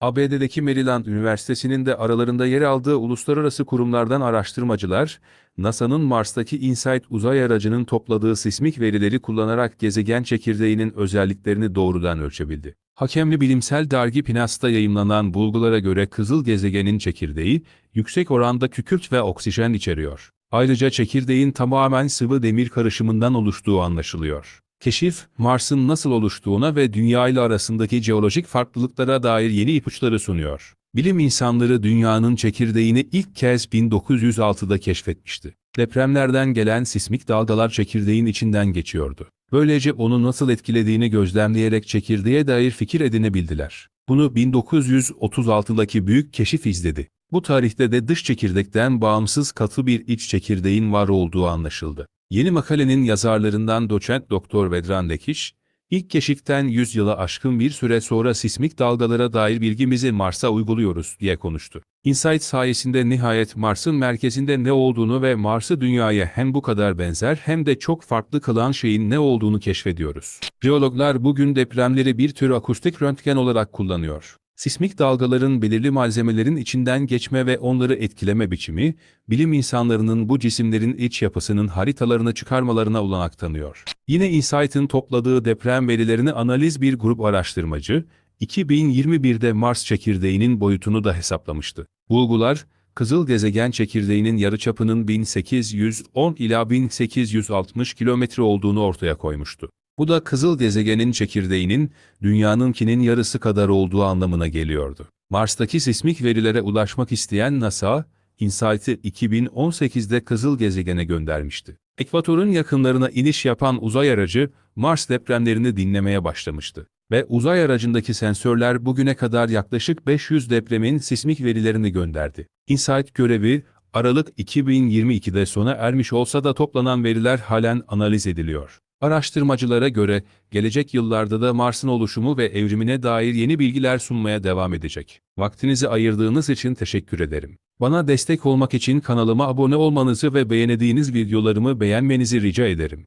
ABD'deki Maryland Üniversitesi'nin de aralarında yer aldığı uluslararası kurumlardan araştırmacılar, NASA'nın Mars'taki InSight uzay aracının topladığı sismik verileri kullanarak gezegen çekirdeğinin özelliklerini doğrudan ölçebildi. Hakemli bilimsel dergi PNAS'ta yayımlanan bulgulara göre kızıl gezegenin çekirdeği, yüksek oranda kükürt ve oksijen içeriyor. Ayrıca çekirdeğin tamamen sıvı demir karışımından oluştuğu anlaşılıyor. Keşif, Mars'ın nasıl oluştuğuna ve Dünya ile arasındaki jeolojik farklılıklara dair yeni ipuçları sunuyor. Bilim insanları Dünya'nın çekirdeğini ilk kez 1906'da keşfetmişti. Depremlerden gelen sismik dalgalar çekirdeğin içinden geçiyordu. Böylece onu nasıl etkilediğini gözlemleyerek çekirdeğe dair fikir edinebildiler. Bunu 1936'daki büyük keşif izledi. Bu tarihte de dış çekirdekten bağımsız katı bir iç çekirdeğin var olduğu anlaşıldı. Yeni makalenin yazarlarından doçent Doktor Vedran Dekiş, ilk keşiften 100 yıla aşkın bir süre sonra sismik dalgalara dair bilgimizi Mars'a uyguluyoruz diye konuştu. InSight sayesinde nihayet Mars'ın merkezinde ne olduğunu ve Mars'ı Dünya'ya hem bu kadar benzer hem de çok farklı kılan şeyin ne olduğunu keşfediyoruz. Jeologlar bugün depremleri bir tür akustik röntgen olarak kullanıyor. Sismik dalgaların belirli malzemelerin içinden geçme ve onları etkileme biçimi, bilim insanlarının bu cisimlerin iç yapısının haritalarını çıkarmalarına olanak tanıyor. Yine InSight'ın topladığı deprem verilerini analiz bir grup araştırmacı, 2021'de Mars çekirdeğinin boyutunu da hesaplamıştı. Bulgular, Kızıl gezegen çekirdeğinin yarıçapının 1810 ila 1860 kilometre olduğunu ortaya koymuştu. Bu da kızıl gezegenin çekirdeğinin dünyanınkinin yarısı kadar olduğu anlamına geliyordu. Mars'taki sismik verilere ulaşmak isteyen NASA, InSight'ı 2018'de kızıl gezegene göndermişti. Ekvatorun yakınlarına iniş yapan uzay aracı, Mars depremlerini dinlemeye başlamıştı. Ve uzay aracındaki sensörler bugüne kadar yaklaşık 500 depremin sismik verilerini gönderdi. InSight görevi, Aralık 2022'de sona ermiş olsa da toplanan veriler halen analiz ediliyor. Araştırmacılara göre, gelecek yıllarda da Mars'ın oluşumu ve evrimine dair yeni bilgiler sunmaya devam edecek. Vaktinizi ayırdığınız için teşekkür ederim. Bana destek olmak için kanalıma abone olmanızı ve beğendiğiniz videolarımı beğenmenizi rica ederim.